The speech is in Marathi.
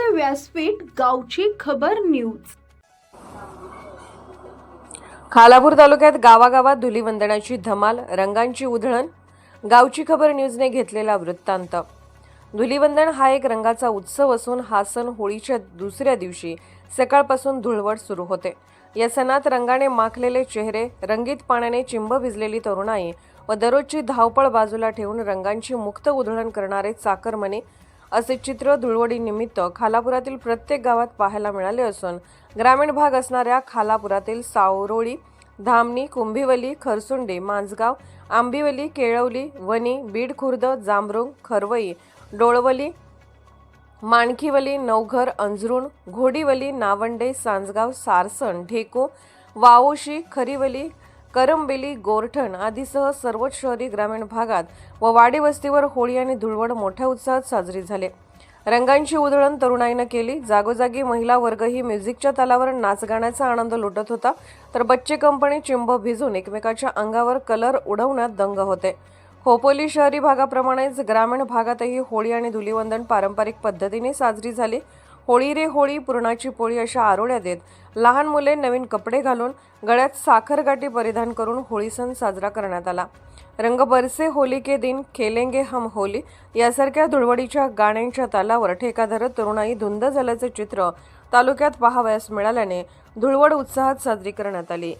व्यासपीठ गावची खबर न्यूज. खालापूर तालुक्यात गावागावात धुलीवंदनाची धमाल रंगांची उधळण गावची खबर न्यूजने घेतलेला वृत्तांत. धुलीवंदन हा एक रंगाचा उत्सव असून हा सण होळीच्या दुसऱ्या दिवशी सकाळपासून धुळवड सुरू होते. या सणात रंगाने माखलेले चेहरे रंगीत पाण्याने चिंब भिजलेली तरुणाई व दररोजची धावपळ बाजूला ठेवून रंगांची मुक्त उधळण करणारे चाकरमने असे चित्र धुळवडीनिमित्त खालापुरातील प्रत्येक गावात पाहायला मिळाले असून ग्रामीण भाग असणाऱ्या खालापुरातील सावरोळी धामणी कुंभिवली खरसुंडी मांजगाव आंबिवली केळवली वणी बीड खुर्द जांभरुंग खरवई डोळवली माणखीवली नवघर अंजरुण घोडीवली नावंडे सांजगाव सारसण ढेकू वावोशी खरीवली करंबेली गोरठण आदीसह सर्वच शहरी ग्रामीण भागात व वाडी वस्तीवर होळी आणि धुळवड मोठ्या उत्साहात साजरी झाले. रंगांची उधळण तरुणाईनं केली. जागोजागी महिला वर्गही म्युझिकच्या तालावर नाचगाण्याचा आनंद लुटत होता. तर बच्चे कंपनी चिंब भिजून एकमेकाच्या अंगावर कलर उडवण्यात दंग होते. खोपोली शहरी भागाप्रमाणेच ग्रामीण भागातही होळी आणि धुलीवंदन पारंपरिक पद्धतीने साजरी झाली. होळी रे होळी पुरणाची पोळी अशा आरोळ्या देत लहान मुले नवीन कपडे घालून गळ्यात साखरगाठी परिधान करून होळी सण साजरा करण्यात आला. रंग बरसे होली के दिन खेलेंगे हम होली यासारख्या धुळवडीच्या गाण्यांच्या तालावर ठेकाधर तरुणाई धुंद झाल्याचे चित्र तालुक्यात पाहावयास मिळाल्याने धुळवड उत्साहात साजरी करण्यात आली.